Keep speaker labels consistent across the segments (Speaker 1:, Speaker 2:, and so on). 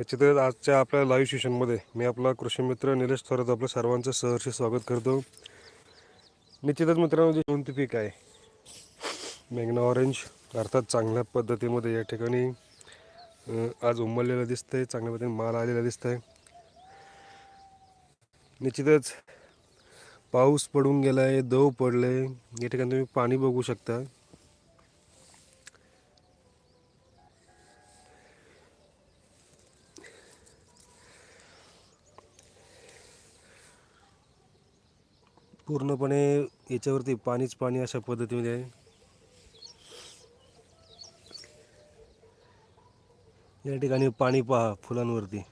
Speaker 1: निश्चितच आजच्या आपल्या लाईव्ह सेशनमध्ये मी आपला कृषी मित्र निलेश थोरात आपलं सर्वांचं सहर्ष स्वागत करतो. निश्चितच मित्रांनो जे कोणते पीक आहे मॅग्ना ऑरेंज अर्थात चांगल्या पद्धतीमध्ये या ठिकाणी आज उमललेलं दिसतंय चांगल्या पद्धतीने माल आलेला दिसतंय. निश्चितच पाऊस पडून गेला आहे दव पडले या ठिकाणी तुम्ही पाणी बघू शकता. पूर्णपणे याच्यावरती पाणीच पाणी अशा पद्धतीमध्ये आहे. या ठिकाणी पाणी पहा फुलांवरती.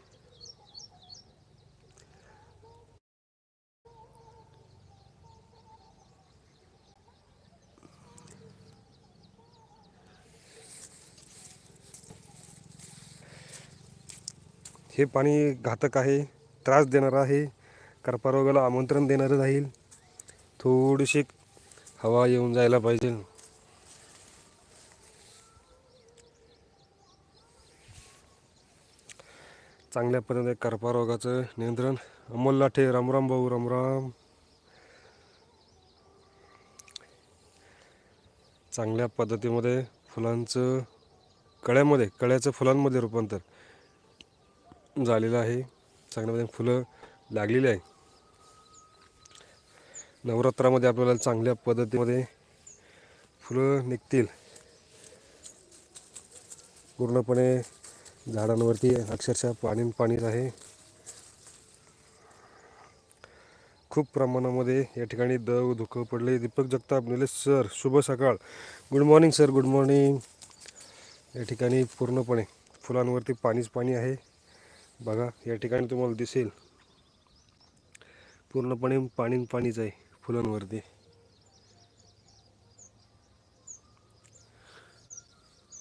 Speaker 1: हे पाणी घातक आहे त्रास देणारं आहे. करपारोगाला आमंत्रण देणारं राहील. थोडीशी हवा येऊन जायला पाहिजे. चांगल्या पद्धतीने कर्परोगाचं नियंत्रण. अमोल लाठे रामराम भाऊ रामराम चांगल्या पद्धतीमध्ये फुलांचं कळ्यामध्ये कळ्याचं फुलांमध्ये रूपांतर झालेलं आहे. चांगल्या पद्धतीने फुलं लागलेली आहे. नवरात्रामध्ये आपल्याला चांगल्या पद्धतीमध्ये फुलं निघतील. पूर्णपणे झाडांवरती अक्षरशः पाणी पाणीच आहे. खूप प्रमाणामध्ये या ठिकाणी दव धुकं पडले. दीपक जगताप निलेश सर शुभ सकाळ. Good morning sir good morning या ठिकाणी पूर्णपणे फुलांवरती पाणीच पाणी आहे. बघा या ठिकाणी तुम्हाला दिसेल. पूर्णपणे पाणी पाणीच आहे. फुलांवरती.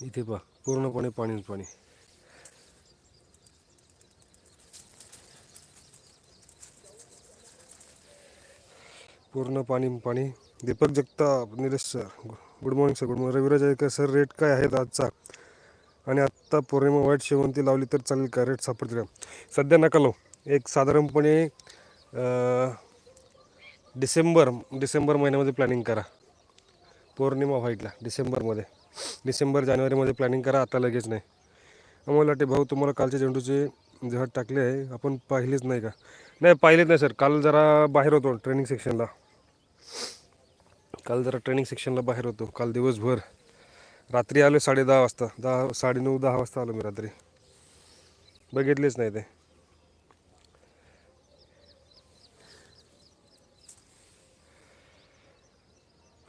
Speaker 1: इथे पहा पूर्णपणे पाणी न पाणी. पूर्ण पाणी पाणी. Deepak Jagtap Nilesh sir good morning sir good morning Raviraj का सर रेट काय आहेत आजचा? आणि आत्ता पौर्णिमा वाईट शेवंती लावली तर चालेल का? रेट सापडतील सध्या नका लावू. एक साधारणपणे डिसेंबर डिसेंबर महिन्यामध्ये प्लॅनिंग करा. पौर्णिमा व्हाईटला डिसेंबरमध्ये. डिसेंबर जानेवारीमध्ये प्लॅनिंग करा आता लगेच नाही. आम्हाला वाटते भाऊ तुम्हाला कालच्या झेंडूचे झाड टाकले आहे. आपण पाहिलेच नाही का? नाही पाहिलेच नाही सर काल जरा बाहेर होतो ट्रेनिंग सेक्शनला काल जरा ट्रेनिंग सेक्शनला बाहेर होतो. काल दिवसभर. रात्री आलो साडे दहा वाजता. दहा साडेनऊ दहा वाजता आलो मी रात्री. बघितलेच नाही ते.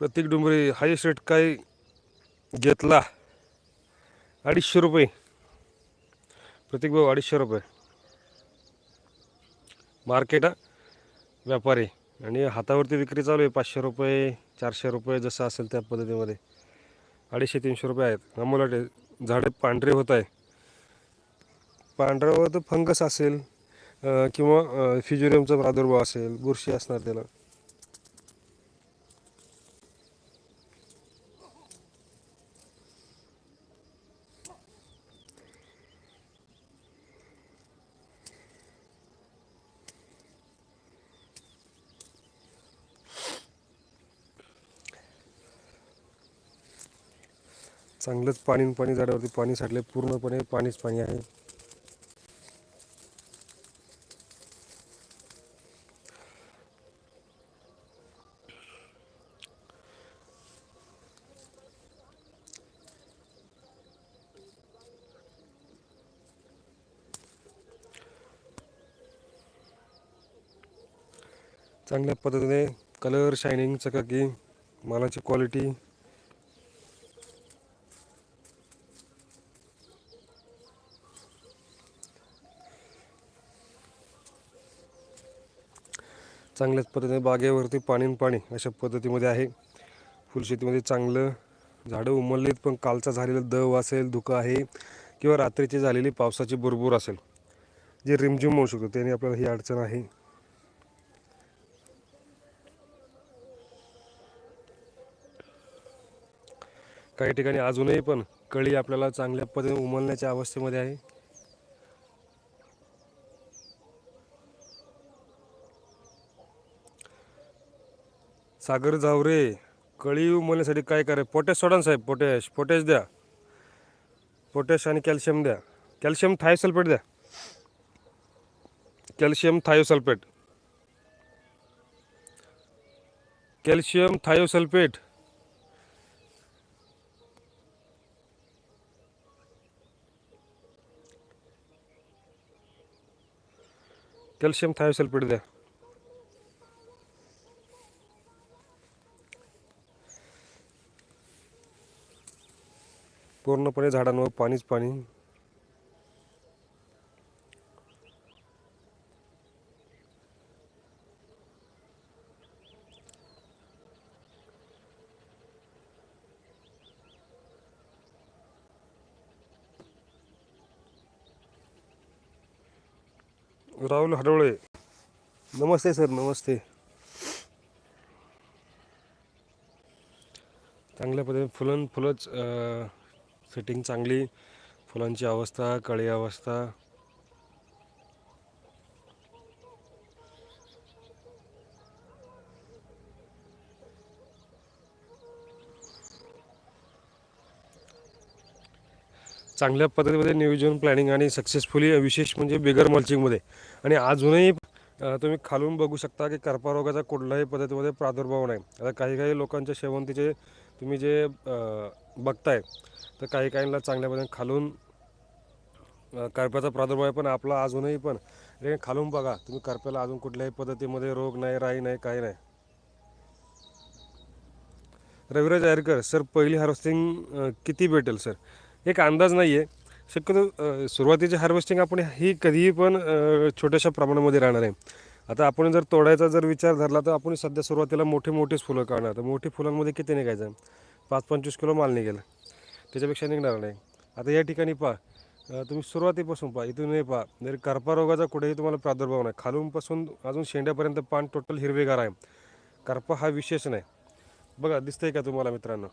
Speaker 1: प्रत्येक डुंबरे हायस्ट रेट काय घेतला? अडीचशे रुपये. प्रत्येक भाऊ अडीचशे रुपये. मार्केट व्यापारी. आणि हातावरती विक्री चालू आहे पाचशे रुपये चारशे रुपये जसं असेल त्या पद्धतीमध्ये. अडीचशे तीनशे रुपये आहेत. आम्हाला झाडे पांढरे होत आहे. पांढऱ्यावर तर फंगस असेल किंवा फिजोरियमचा प्रादुर्भाव असेल बुरशी असणार त्याला. चांगलंच पाणी पाणी झाडावरती पाणी साठले पूर्णपणे पाणीच पाणी आहे. चांगल्या पद्धतीने कलर शायनिंग चकाकी मालाची क्वालिटी चांगल्याच पद्धतीने बागेवरती पाणी पाणी अशा पद्धतीमध्ये आहे. फुलशेतीमध्ये चांगलं झाडं उमललीत पण कालचा झालेला दव असेल धुकं आहे किंवा रात्रीची झालेली पावसाची बुरबूर असेल जे रिमझिम होऊ शकतो त्याने आपल्याला ही अडचण आहे. काही ठिकाणी अजूनही पण कळी आपल्याला चांगल्या पद्धतीने उमलण्याच्या अवस्थेमध्ये आहे. सागर जावरे कळी उमलण्यासाठी काय कराय पोटॅश सोडा ना साहेब पोटॅश पोटॅश द्या. पोटॅश आणि कॅल्शियम द्या. कॅल्शियम थायोसल्फेट द्या. Calcium thiosulphate. Calcium thiosulphate. Calcium thiosulphate द्या. पूर्णपणे झाडांवर पाणीच पाणी. राहुल हडवळे नमस्ते सर नमस्ते. चांगल्या पद्धतीने फुलं फुलंच सेटिंग चांगली फुलांची अवस्था कळी अवस्था. चांगल्या पद्धतीमध्ये नियोजन प्लॅनिंग आणि सक्सेसफुली विशेष म्हणजे बिगर मल्चिंगमध्ये आणि अजूनही तुम्ही खालून बघू शकता की करपा रोगाचा कुठल्याही पद्धतीमध्ये प्रादुर्भाव नाही. आता काही काही लोकांच्या शेवंतीचे तुम्ही जे बघताय तर काही काहींना चांगल्या पद्धतीने खालून करप्याचा प्रादुर्भाव आहे पण आपला अजूनही पण. हे खालून बघा तुम्ही करप्याला अजून कुठल्याही पद्धतीमध्ये रोग नाही राई नाही काही नाही. रविराज आयरकर सर पहिली हार्वेस्टिंग किती भेटेल सर? एक अंदाज नाही आहे शक्यतो सुरुवातीची हार्वेस्टिंग आपण ही कधीही पण छोट्याशा प्रमाणामध्ये राहणार आहे. आता आपण जर तोडायचा जर विचार धरला तर आपण सध्या सुरुवातीला मोठे मोठेच फुलं काढणार. तर मोठी फुलांमध्ये किती निघायचं? पाच पंचवीस किलो माल निघेल. त्याच्यापेक्षा निघणार नाही. आता या ठिकाणी पहा तुम्ही सुरुवातीपासून पहा इथून पहा जर करपा रोगाचा कुठेही तुम्हाला प्रादुर्भाव नाही. खालूनपासून अजून शेंड्यापर्यंत पान टोटल हिरवेगार आहे. करपा हा विशेष नाही. बघा दिसतंय का तुम्हाला मित्रांनो?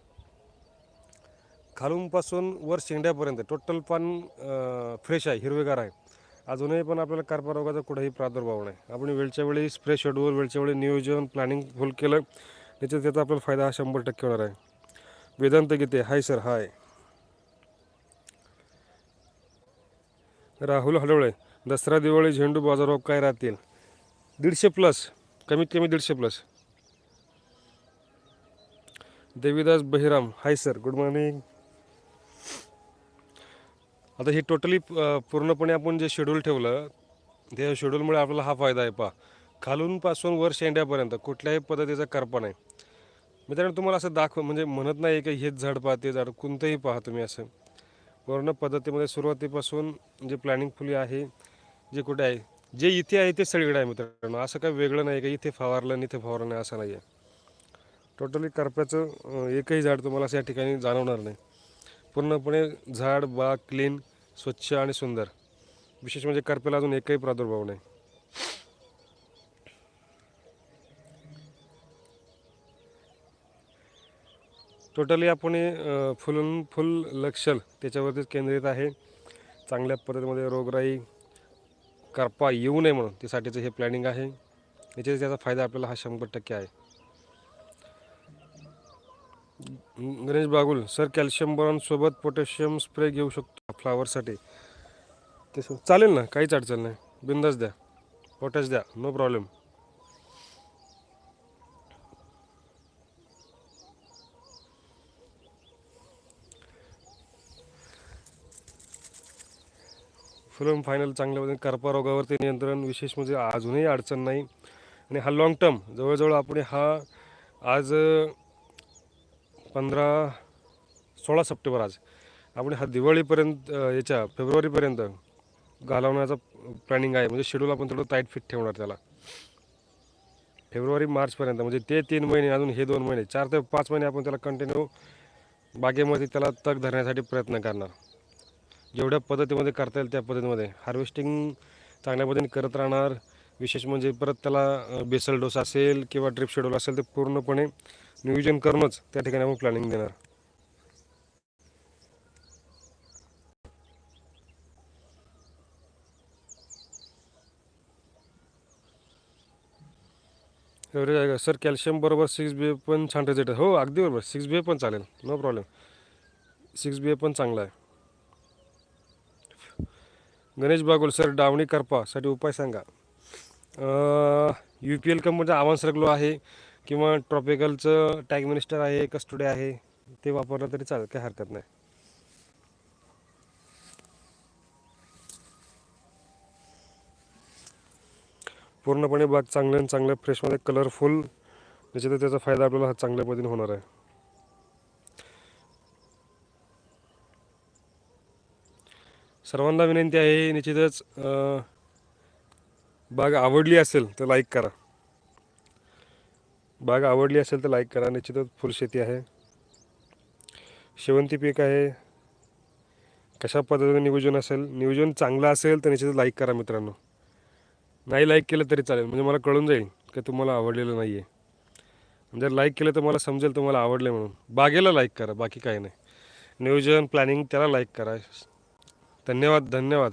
Speaker 1: खालूनपासून वर शेंड्यापर्यंत टोटल पान फ्रेश आहे हिरवेगार आहे. अजूनही पण आपल्याला कार्पा रोगाचा कुठेही प्रादुर्भाव नाही. आपण वेळच्या वेळी स्प्रे शेड्यूल वेळच्या वेळी नियोजन प्लॅनिंग फुल केलं त्याच्यात त्याचा आपल्याला फायदा हा शंभर टक्के होणार आहे. Vedant Gite hi sir hi. Rahul Hadawale Dasara Diwali झेंडू बाजारभाव काय राहतील? दीडशे प्लस कमीत कमी दीडशे plus Devidas Bahiram hi sir good morning आता हे टोटली पूर्णपणे आपण जे शेड्यूल ठेवलं त्या शेड्यूलमुळे आपल्याला हा फायदा आहे पहा. खालूनपासून वर शेंड्यापर्यंत कुठल्याही पद्धतीचा करपा नाही. मित्रांनो तुम्हाला असं दाखव म्हणजे म्हणत नाही की हेच झाड पाहते ते झाड कोणतंही पहा तुम्ही असं. पूर्ण पद्धतीमध्ये सुरुवातीपासून जे प्लॅनिंग फुली आहे जे कुठे आहे जे इथे आहे ते सगळीकडे आहे मित्रांनो. असं काही वेगळं नाही का इथे फवारलं आणि इथे फवारलं नाही असं नाही आहे टोटली करप्याचं एकही झाड तुम्हाला असं या ठिकाणी जाणवणार नाही. पूर्णपणे झाड बाग क्लीन स्वच्छ आणि सुंदर. विशेष म्हणजे करप्याला अजून एकही प्रादुर्भाव नाही. टोटली आपण हे, फुलून फुल लक्षल त्याच्यावरतीच केंद्रित आहे. चांगल्या पद्धतीमध्ये रोगराई करपा येऊ नये म्हणून त्यासाठीचं हे प्लॅनिंग आहे. याच्या त्याचा फायदा आपल्याला हा शंभर टक्के आहे. गणेश बागुल सर कॅल्शियम बॉनसोबत सोबत पोटॅशियम स्प्रे घेऊ शकतो फ्लावरसाठी ते चालेल ना? काहीच अडचण नाही. बिंदास द्या. पोटॅश द्या. नो प्रॉब्लेम फुलम फायनल चांगल्या पद्धतीने करपा रोगावरती नियंत्रण विशेष म्हणजे अजूनही अडचण नाही. आणि हा लाँग टर्म जवळजवळ आपण हा आज पंधरा सोळा सप्टेंबर आज आपण हा दिवाळीपर्यंत याच्या फेब्रुवारीपर्यंत घालवण्याचा प्लॅनिंग आहे. म्हणजे शेड्यूल आपण थोडं टाईट फिट ठेवणार त्याला. फेब्रुवारी मार्चपर्यंत म्हणजे ते तीन महिने अजून हे दोन महिने चार ते पाच महिने आपण त्याला कंटिन्यू बागेमध्ये त्याला तग धरण्यासाठी प्रयत्न करणार. जेवढ्या पद्धतीमध्ये करता येईल त्या पद्धतीमध्ये. हार्वेस्टिंग चांगल्या पद्धतीने करत राहणार. विशेष म्हणजे परत त्याला बेसल डोस असेल किंवा ड्रिप शेड्यूल असेल ते पूर्णपणे नियोजन करूनच त्या ठिकाणी आपण प्लॅनिंग देणार. एवढे आहे का? सर कॅल्शियम बरोबर सिक्स बी ए पण छान रिझल्ट आहे. हो अगदी बरोबर. सिक्स बी ए पण चालेल. No problem six B A पण चांगला आहे. गणेश बागोल सर डावणी करपासाठी उपाय सांगा. यू पी एल कंपनीचा आव्हान सरकलो आहे किंवा ट्रॉपिकलचं टॅग मिनिस्टर आहे कस्टडी आहे ते वापरलं तरी चालेल काही हरकत नाही. पूर्णपणे बाग चांगलं आणि चांगल्या फ्रेशमध्ये कलरफुल त्याच्यात त्याचा फायदा आपल्याला हा चांगल्या पद्धतीने होणार आहे. सर्वांना विनंती आहे निश्चितच बाग आवडली असेल तर लाईक करा. बाग आवडली असेल तर लाईक करा निश्चितच फुलशेती आहे. शेवंती पीक आहे. कशा पद्धतीने नियोजन असेल नियोजन चांगलं असेल तर निश्चितच लाईक करा मित्रांनो. नाही लाईक केलं तरी चालेल म्हणजे मला कळून जाईल की तुम्हाला आवडलेलं नाही आहे जर लाईक केलं तर मला समजेल तुम्हाला आवडले म्हणून. बागेला लाईक करा बाकी काही नाही. नियोजन प्लॅनिंग त्याला लाईक करा. धन्यवाद धन्यवाद.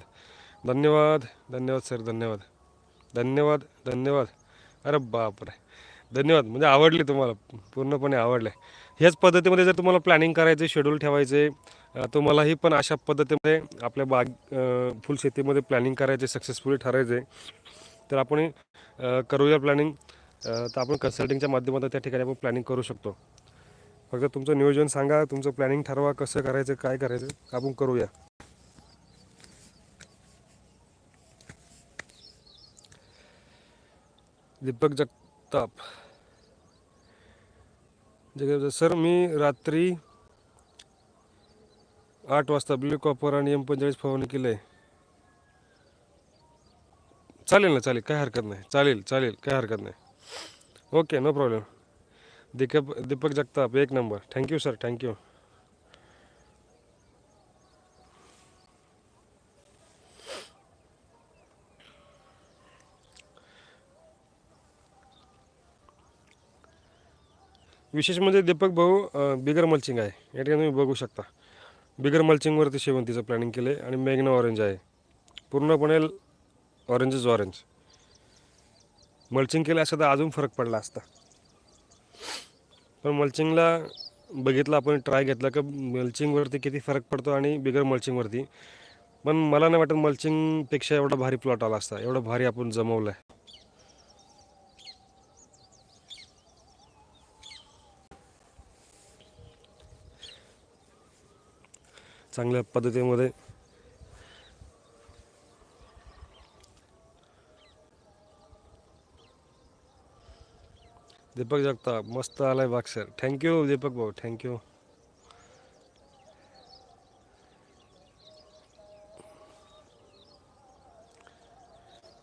Speaker 1: धन्यवाद धन्यवाद सर धन्यवाद. धन्यवाद धन्यवाद. अरे बापरे. धन्यवाद म्हणजे आवडले तुम्हाला पूर्णपणे आवडले. ह्याच पद्धतीमध्ये जर तुम्हाला प्लॅनिंग करायचं शेड्यूल ठेवायचे तुम्हालाही पण अशा पद्धतीमध्ये आपल्या बाग फुल फुलशेतीमध्ये प्लॅनिंग करायचे सक्सेसफुली ठरायचे तर आपण करूया प्लॅनिंग तर आपण कन्सल्टिंगच्या माध्यमातून त्या ठिकाणी आपण प्लॅनिंग करू शकतो. फक्त तुमचं नियोजन सांगा तुमचं प्लॅनिंग ठरवा कसं करायचं काय करायचं आपण करूया. दीपक जगताप. जगताप सर मी रात्री आठ वाजता ब्ल्यू कॉपर आणि एम पंचेचाळीस फवारणी केलं आहे चालेल ना चालेल काय हरकत नाही. चालेल चालेल काय हरकत नाही. Okay no problem. Deepak Deepak Jagtap एक नंबर. थँक्यू सर थँक्यू विशेष म्हणजे दीपक भाऊ बिगर मल्चिंग आहे. या ठिकाणी तुम्ही बघू शकता. बिगर मल्चिंगवरती शेवंतीचं प्लॅनिंग केलं आहे आणि मॅग्ना ऑरेंज आहे. पूर्णपणे ऑरेंजच ऑरेंज मल्चिंग केलं असं तर अजून फरक पडला असता. पण मल्चिंगला बघितलं आपण ट्राय घेतला का मल्चिंगवरती किती फरक पडतो आणि बिगर मल्चिंगवरती पण मला नाही वाटत मल्चिंगपेक्षा एवढा भारी प्लॉट आला असता. एवढा भारी आपण जमवलं आहे चांगल्या पद्धतीमध्ये. दीपक जगताप मस्त आलाय बाग सर थँक्यू दीपक भाऊ. थँक्यू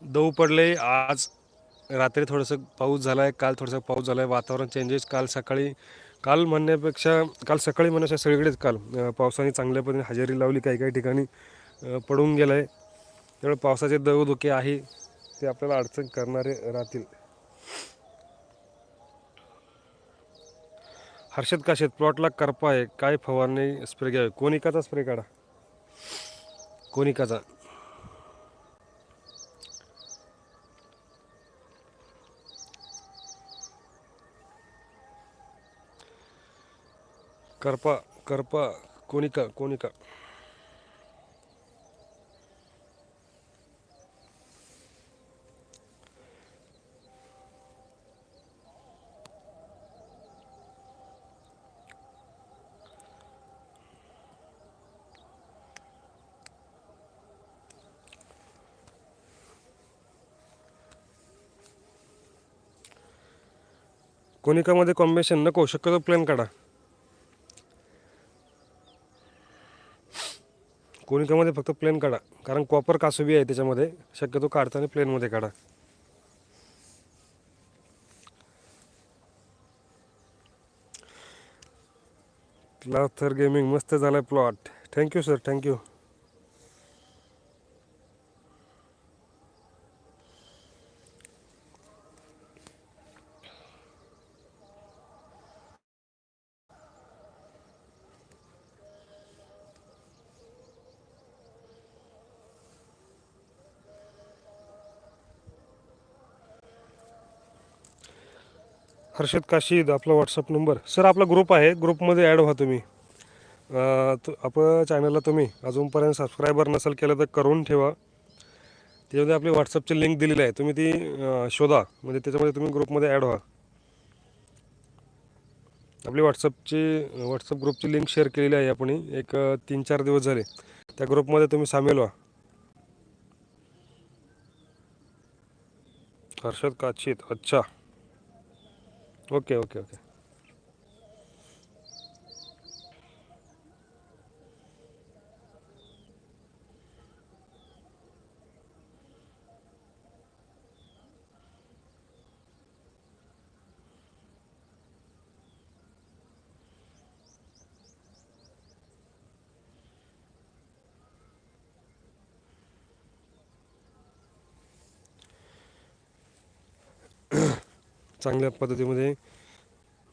Speaker 1: दऊ पडले आज रात्री थोडंसं पाऊस झाला आहे काल थोडंसं पाऊस झाला आहे वातावरण चेंजेस काल सकाळी काल म्हणण्यापेक्षा काल सकाळी म्हणण्यापेक्षा सगळीकडेच काल पावसाने चांगल्या पद्धतीने हजेरी लावली काही काही ठिकाणी पडून गेलं आहे त्यामुळे पावसाचे दवधुके आहे ते आपल्याला अडचण करणारे राहतील. हर्षद काशेत प्लॉटला करपा आहे काय फवारणी स्प्रे घ्यावे? कोनिकाचा स्प्रे काढा. कोनिकाचा करपा करपा कोनिका कोनिका. कोनिकामध्ये कॉम्बिनेशन नको शक्यतो प्लॅन काढा. कोनिकामध्ये फक्त प्लेन काढा. कारण कॉपर कासुबी आहे त्याच्यामध्ये. शक्यतो काढताना प्लेनमध्ये काढा. थर गेमिंग मस्त झालाय plot thank you sir thank you Harshad Kashid आपला व्हॉट्सअप नंबर सर आपला ग्रुप आहे. ग्रुपमध्ये ॲड व्हा तुम्ही. आपलं आपल्या चॅनलला तुम्ही अजूनपर्यंत सबस्क्रायबर नसेल केलं तर करून ठेवा. त्याच्यामध्ये आपली व्हॉट्सअपची लिंक दिलेली आहे. तुम्ही ती शोधा. म्हणजे त्याच्यामध्ये तुम्ही ग्रुपमध्ये ॲड व्हा. आपली व्हॉट्सअपची व्हॉट्सअप ग्रुपची लिंक शेअर केलेली आहे आपण. एक तीन चार दिवस झाले. त्या ग्रुपमध्ये तुम्ही सामील व्हा. हर्षद काचित अच्छा. Okay okay okay. चांगल्या पद्धतीमध्ये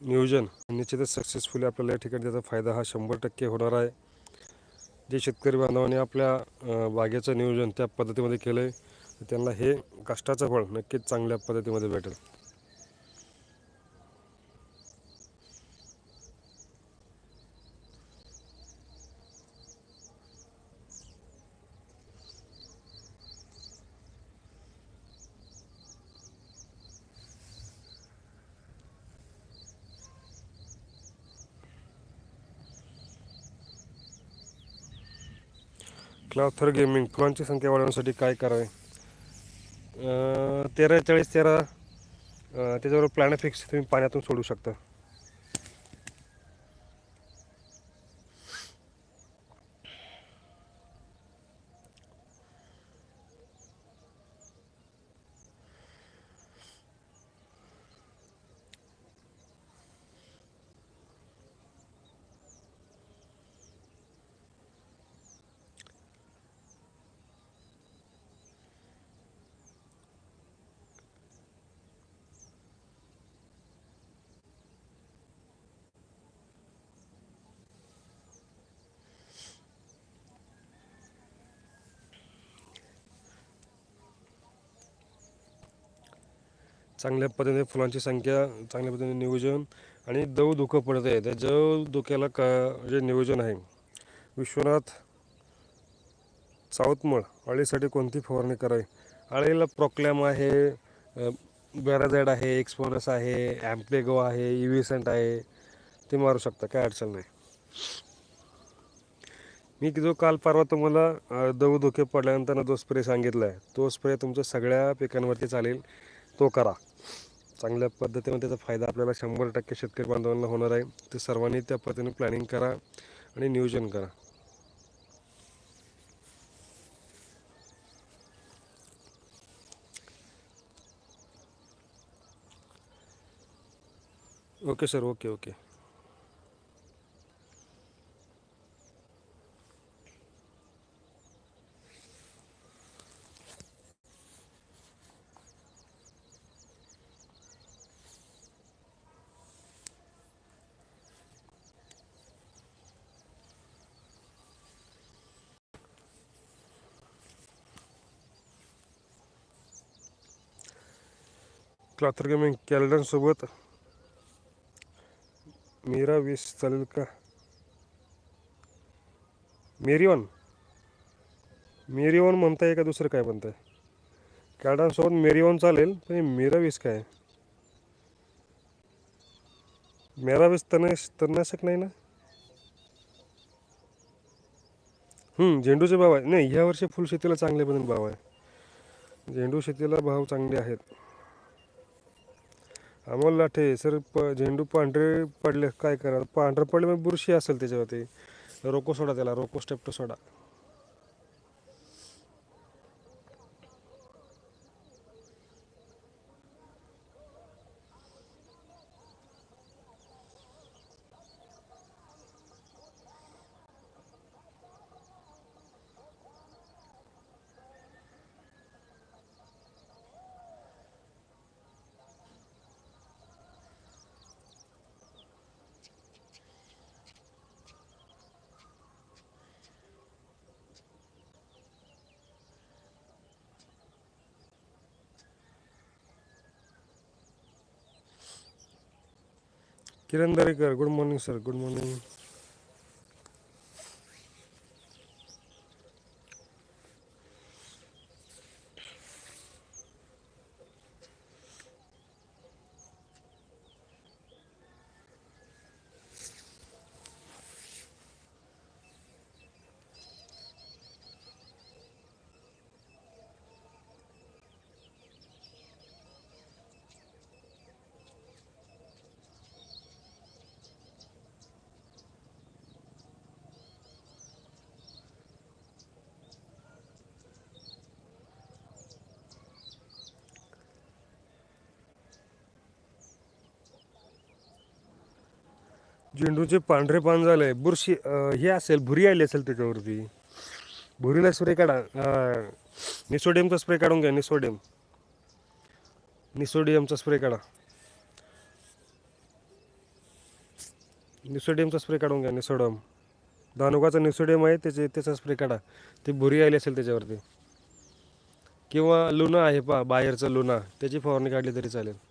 Speaker 1: नियोजन निश्चितच सक्सेसफुली आपल्याला या ठिकाणी त्याचा फायदा हा शंभर टक्के होणार आहे. जे शेतकरी बांधवांनी आपल्या बागेचं नियोजन त्या पद्धतीमध्ये केलं आहे त्यांना हे कष्टाचं फळ नक्कीच चांगल्या पद्धतीमध्ये भेटेल. क्लाथर गेमिंग फुलांची संख्या वाढवण्यासाठी काय करावे? तेरा चाळीस तेरा त्याच्याबरोबर त्याच्यावर प्लॅन फिक्स तुम्ही पाण्यातून सोडू शकता. चांगल्या पद्धतीने फुलांची संख्या चांगल्या पद्धतीने नियोजन आणि दव धुकं पडत आहे. त्या जव धुक्याला का जे नियोजन आहे विश्वनाथ साऊथमळ अळीसाठी कोणती फवारणी करावी? अळीला प्रॉक्लॅम आहे बॅराझॅड आहे एक्सपोनस आहे ॲम्प्लेगो आहे इव्हिसेंट आहे ते मारू शकता काय अडचण नाही. मी जो काल परवा तुम्हाला दव धोके पडल्यानंतर जो स्प्रे सांगितला आहे तो स्प्रे तुमच्या सगळ्या पिकांवरती चालेल तो करा. चांगल्या पद्धतीने त्याचा फायदा आपल्याला शंभर टक्के शेतकरी बांधवांना होणार आहे. ते सर्वांनी त्या पद्धतीने प्लॅनिंग करा आणि नियोजन करा. ओके सर ओके ओके क्लॉथर गेमिंग कॅलेंडरसोबत मेरा वीस चालेल का मेरिओन मेरिओन म्हणताय का दुसरं काय म्हणताय? कॅलडनसोबत मेरिओन चालेल पण मेरा वीस काय? मेरा वीस तन तणनाशक नाही ना? हम्म, झेंडूचे भाव आहे. नाही ह्या वर्षी फुलशेतीला चांगले पण भाव आहे. झेंडू शेतीला भाव चांगले आहेत. अमोल लाठे सर प झेंडू पांढरे पडले काय करा? पांढरे पडले मग बुरशी असेल त्याच्यावरती. रोको सोडा त्याला रोको स्टेप्टो सोडा. Kiran Darekar good morning sir good morning झेंडूचे पांढरे पान झाले बुरशी हे असेल भुरी आली असेल त्याच्यावरती. भुरीला स्प्रे काढा. निसोडियमचा स्प्रे काढून घ्या निसोडियम. निसोडियमचा स्प्रे काढा. निसोडियमचा स्प्रे काढून घ्या निसोडियम दानुकाचा निसोडियम आहे त्याचे त्याचा स्प्रे काढा. ती भुरी आली असेल त्याच्यावरती. किंवा लुना आहे पा बाहेरचं लुना. त्याची फवारणी काढली तरी चालेल.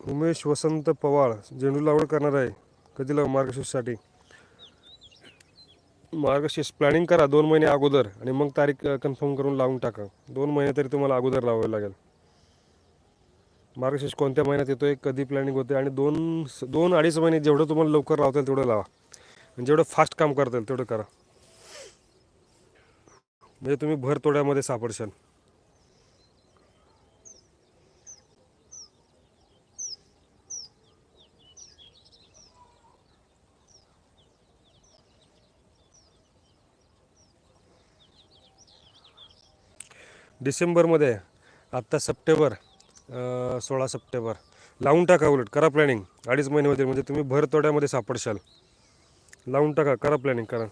Speaker 1: उमेश वसंत पवार झेंडू लागवड करणार आहे. कधी लाव मार्गशीर्षसाठी? मार्गशीर्ष प्लॅनिंग करा दोन महिने अगोदर आणि मग तारीख कन्फर्म करून लावून टाका. दोन महिने तरी तुम्हाला अगोदर लावावे लागेल. मार्गशीर्ष कोणत्या महिन्यात येतोय कधी प्लॅनिंग होते आणि दोन दोन अडीच महिने जेवढं तुम्हाला लवकर लावता येईल तेवढं लावा. आणि जेवढं फास्ट काम करता येईल तेवढं करा. म्हणजे तुम्ही भर तोड्यामध्ये सापडशाल. डिसेंबरमध्ये आत्ता सप्टेंबर सोळा सप्टेंबर. लावून टाका उलट करा प्लॅनिंग अडीच महिन्यामध्ये म्हणजे तुम्ही भर तोड्यामध्ये सापडशाल. लावून टाका करा प्लॅनिंग करा.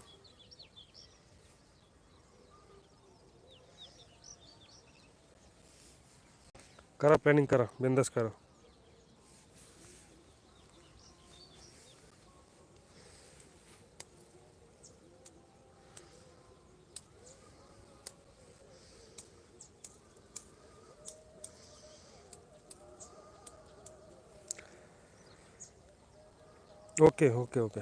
Speaker 1: करा प्लॅनिंग करा. बिंदास करा. ओके ओके ओके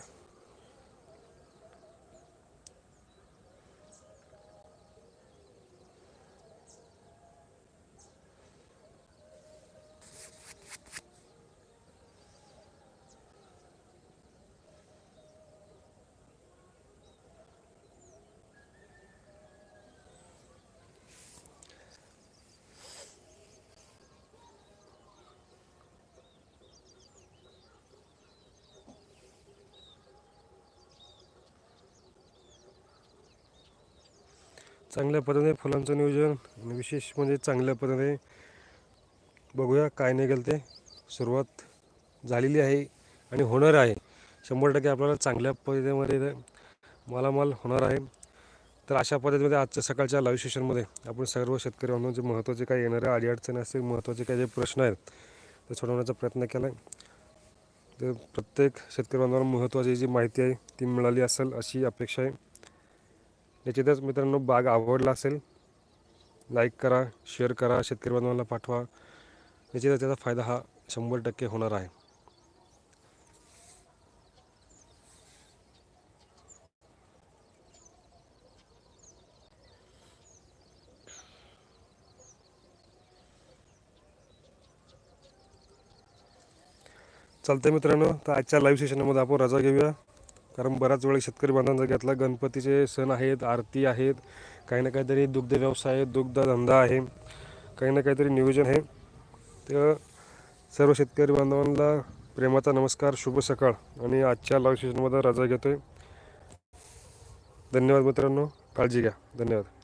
Speaker 1: चांगल्या पद्धतीने फुलांचं नियोजन आणि विशेष म्हणजे चांगल्या पद्धतीने बघूया काय नाही गेलं ते. सुरुवात झालेली आहे आणि होणार आहे. शंभर टक्के आपल्याला चांगल्या पद्धतीमध्ये मालामाल होणार आहे. तर अशा पद्धतीमध्ये आजच्या सकाळच्या लाईव्ह सेशनमध्ये आपण सर्व शेतकरी बांधवांचे महत्त्वाचे काही येणाऱ्या अडीअडचणी असतील महत्त्वाचे काही जे प्रश्न आहेत ते सोडवण्याचा प्रयत्न केला आहे तर प्रत्येक शेतकरी बांधवांना महत्त्वाची जी माहिती आहे ती मिळाली असेल अशी अपेक्षा आहे. याच्यातच मित्रांनो बाग आवडला असेल लाईक करा शेअर करा शेतकरी बांधवांना पाठवा. निश्चितच त्याचा फायदा हा शंभर टक्के होणार आहे. चालतंय मित्रांनो तर आजच्या लाईव्ह सेशनमध्ये आपण रजा घेऊया. कारण बराच वेळा शेतकरी बांधवांचा घेतला. गणपतीचे सण आहेत आरती आहेत काही ना काहीतरी दुग्ध व्यवसाय दुग्धधंदा आहे काही ना काहीतरी नियोजन आहे. तर सर्व शेतकरी बांधवांना प्रेमाचा नमस्कार शुभ सकाळ आणि आजच्या लाईव्ह सेशनमध्ये रजा घेतोय. धन्यवाद मित्रांनो काळजी घ्या. धन्यवाद.